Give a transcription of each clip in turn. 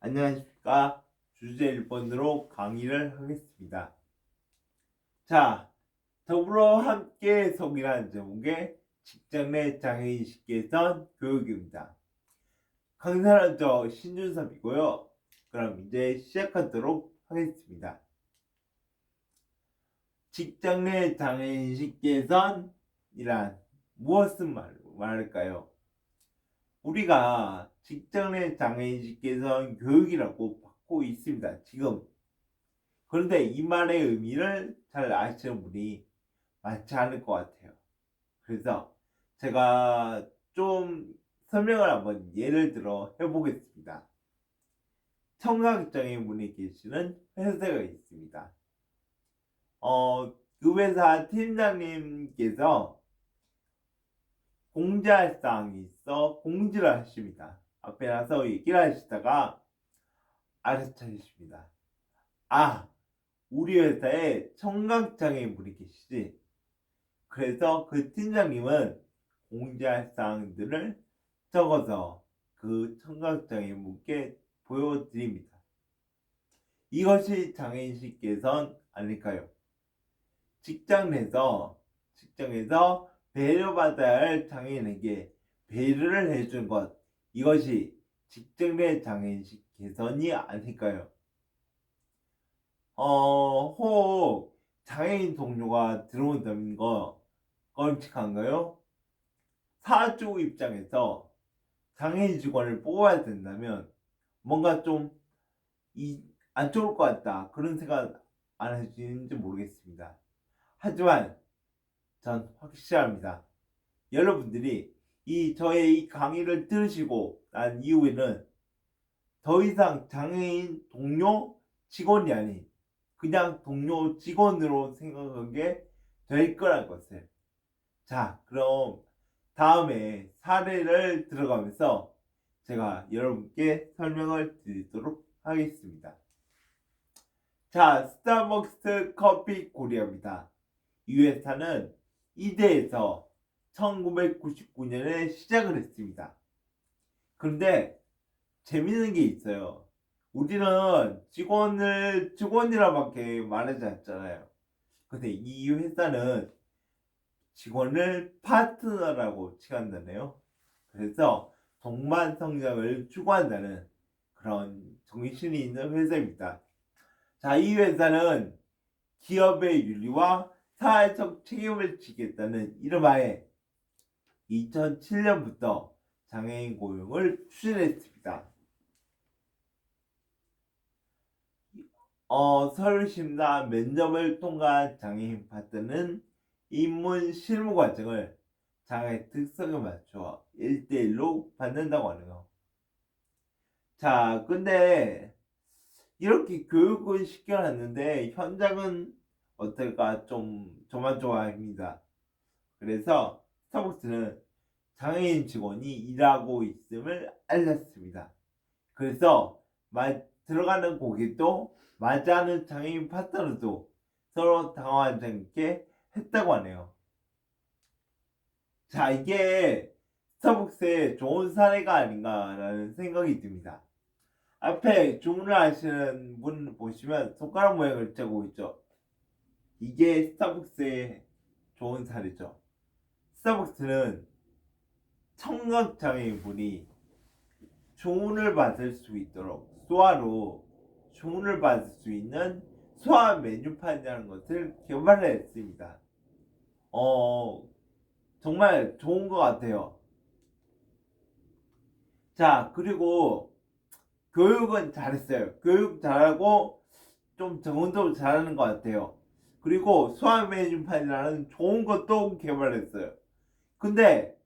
안녕하십니까. 주제 1번으로 강의를 하겠습니다. 자, 더불어 함께 성이라는 제목의 직장 내 장애인식 개선 교육입니다. 강사는 저 신준섭이고요. 그럼 이제 시작하도록 하겠습니다. 직장 내 장애인식 개선이란 무엇을 말, 말할까요? 우리가 직장 내 장애인식 개선 교육이라고 받고 있습니다. 지금. 그런데 이 말의 의미를 잘 아시는 분이 많지 않을 것 같아요. 그래서 제가 좀 설명을 한번 예를 들어 해보겠습니다. 청각장애 분이 계시는 회사가 있습니다. 어, 그 회사 팀장님께서 공지할 사항이 있어 공지를 하십니다. 앞에 나서 얘기를 하시다가 알아차리십니다. 아, 우리 회사에 청각장애인 분이 계시지. 그래서 그 팀장님은 공지할 사항들을 적어서 그 청각장애인 분께 보여드립니다. 이것이 장애인식 개선 아닐까요? 직장 내서, 직장에서 배려받아야 할 장애인에게 배려를 해준 것, 이것이 직장 내 장애인식 개선이 아닐까요? 어, 혹 장애인 동료가 들어온다는 거 끔찍한가요? 사주 입장에서 장애인 직원을 뽑아야 된다면 뭔가 좀안 좋을 것 같다 그런 생각 안 하시는지 모르겠습니다. 하지만 전 확실합니다. 여러분들이 이 저의 이 강의를 들으시고 난 이후에는 더 이상 장애인 동료 직원이 아닌 그냥 동료 직원으로 생각한 게될 거란 것을. 자, 그럼 다음에 사례를 들어가면서 제가 여러분께 설명을 드리도록 하겠습니다. 자, 스타벅스 커피 코리아입니다. 이 회사는 이대에서 1999년에 시작을 했습니다. 그런데 재밌는 게 있어요. 우리는 직원을 직원이라밖에 말하지 않잖아요. 근데 이 회사는 직원을 파트너라고 칭한다네요. 그래서 동반 성장을 추구한다는 그런 정신이 있는 회사입니다. 자, 이 회사는 기업의 윤리와 사회적 책임을 지겠다는 이름하에 2007년부터 장애인 고용을 추진했습니다. 어, 서울시나 면접을 통과한 장애인 파트는 입문 실무 과정을 장애 특성에 맞춰 1대1로 받는다고 하네요. 자, 근데 이렇게 교육을 시켜놨는데 현장은 어떨까 좀 조마조마합니다. 그래서 스타벅스는 장애인 직원이 일하고 있음을 알렸습니다. 그래서 마, 들어가는 고객도 맞이하는 장애인 파트너도 서로 당황하지 않게 했다고 하네요. 자, 이게 스타벅스의 좋은 사례가 아닌가라는 생각이 듭니다. 앞에 주문을 하시는 분 보시면 손가락 모양을 짜고 있죠. 이게 스타벅스의 좋은 사례죠. 스타벅스는 청각 장애인 분이 주문을 받을 수 있도록 소화로 주문을 받을 수 있는 소화 메뉴판이라는 것을 개발했습니다. 어, 정말 좋은 것 같아요. 자, 그리고 교육은 잘했어요. 교육 잘하고 좀 정원도 잘하는 것 같아요. 그리고 소화 메뉴판이라는 좋은 것도 개발했어요. 근데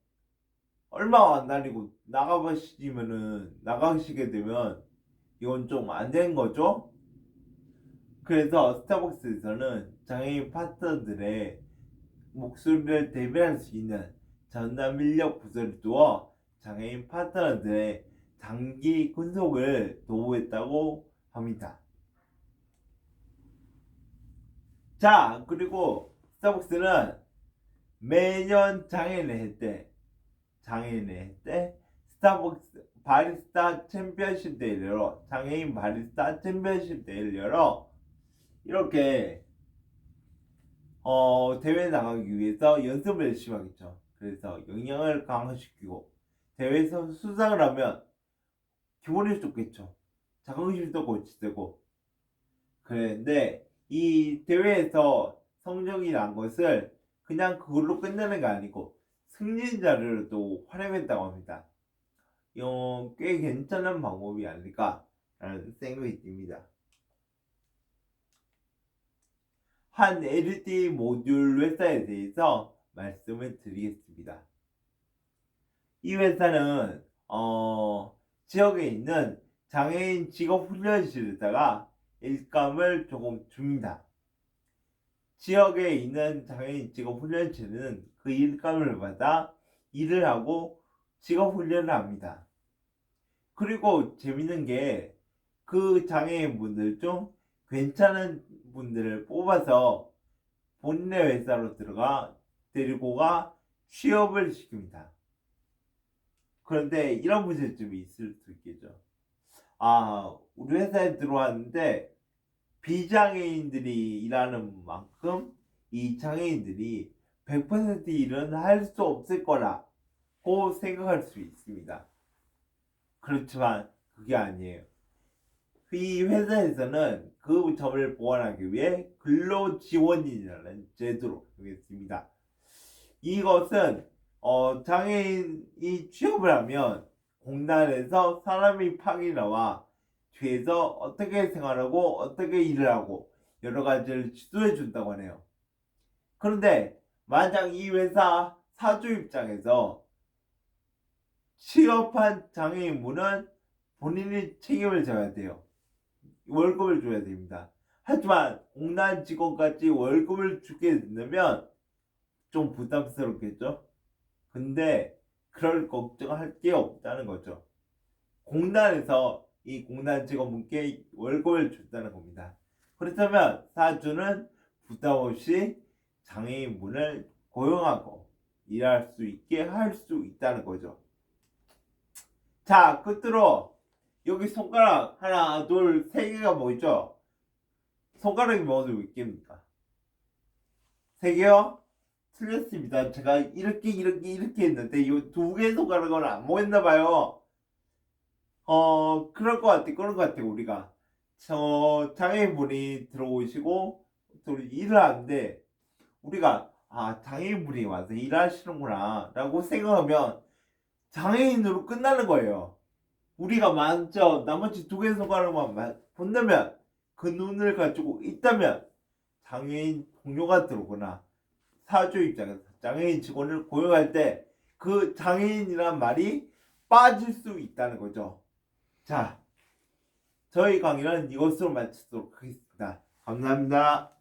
얼마 안 다니고 나가보시면은 나가시게 되면 이건 좀 안 된 거죠. 그래서 스타벅스에서는 장애인 파트너들의 목소리를 대변할 수 있는 전담 인력 부서를 두어 장애인 파트너들의 장기 군속을 도모했다고 합니다. 자, 그리고 스타벅스는 매년 장애인의 해 때, 장애인의 해때 스타벅스 바리스타 챔피언십 대회를 열어 장애인 바리스타 챔피언십 대회를 열어 이렇게 어 대회 나가기 위해서 연습을 열심히 하겠죠. 그래서 영양을 강화시키고 대회에서 수상을 하면 기분이 좋겠죠. 자긍심도 고치되고 그런데 이 대회에서 성적이 난 것을 그냥 그걸로 끝내는 게 아니고 승진자료로도 활용했다고 합니다. 이건 꽤 괜찮은 방법이 아닐까라는 생각이 듭니다. 한 LED 모듈 회사에 대해서 말씀을 드리겠습니다. 이 회사는 어, 지역에 있는 장애인 직업 훈련실에다가 일감을 조금 줍니다. 지역에 있는 장애인 직업 훈련실은 그 일감을 받아 일을 하고 직업 훈련을 합니다. 그리고 재밌는 게 그 장애인 분들 중 괜찮은 분들을 뽑아서 본인의 회사로 들어가 데리고 가 취업을 시킵니다. 그런데 이런 문제점이 있을 수 있겠죠. 아, 우리 회사에 들어왔는데 비장애인들이 일하는 만큼 이 장애인들이 100% 일은 할 수 없을 거라고 생각할 수 있습니다. 그렇지만 그게 아니에요. 이 회사에서는 그 점을 보완하기 위해 근로지원인이라는 제도를 하겠습니다. 이것은 어, 장애인이 취업을 하면 공단에서 사람이 파기 나와 뒤에서 어떻게 생활하고 어떻게 일을 하고 여러 가지를 지도해 준다고 하네요. 그런데 만약 이 회사 사주 입장에서 취업한 장애인분은 본인이 책임을 져야 돼요. 월급을 줘야 됩니다. 하지만 공단 직원까지 월급을 주게 된다면 좀 부담스럽겠죠? 근데 그럴 걱정할 게 없다는 거죠. 공단에서 이 공단 직원분께 월급을 준다는 겁니다. 그렇다면 사주는 부담 없이 장애인분을 고용하고 일할 수 있게 할 수 있다는 거죠. 자, 끝으로 여기 손가락 하나, 둘, 세 개가 뭐 있죠? 손가락이 뭐가 있겠습니까? 세 개요? 틀렸습니다. 제가 이렇게 이렇게 이렇게 했는데 이 두 개의 손가락은 안 모였나 봐요. 어 그럴 것 같아, 그런 것 같아 우리가 저 장애인분이 들어오시고 또 일을 하는데 우리가 아 장애인분이 와서 일하시는구나 라고 생각하면 장애인으로 끝나는 거예요. 우리가 먼저 나머지 두 개의 손가락만 본다면 그 눈을 가지고 있다면 장애인 동료가 들어오거나 사주 입장에서 장애인 직원을 고용할 때 그 장애인이란 말이 빠질 수 있다는 거죠. 자, 저희 강의는 이것으로 마치도록 하겠습니다. 감사합니다.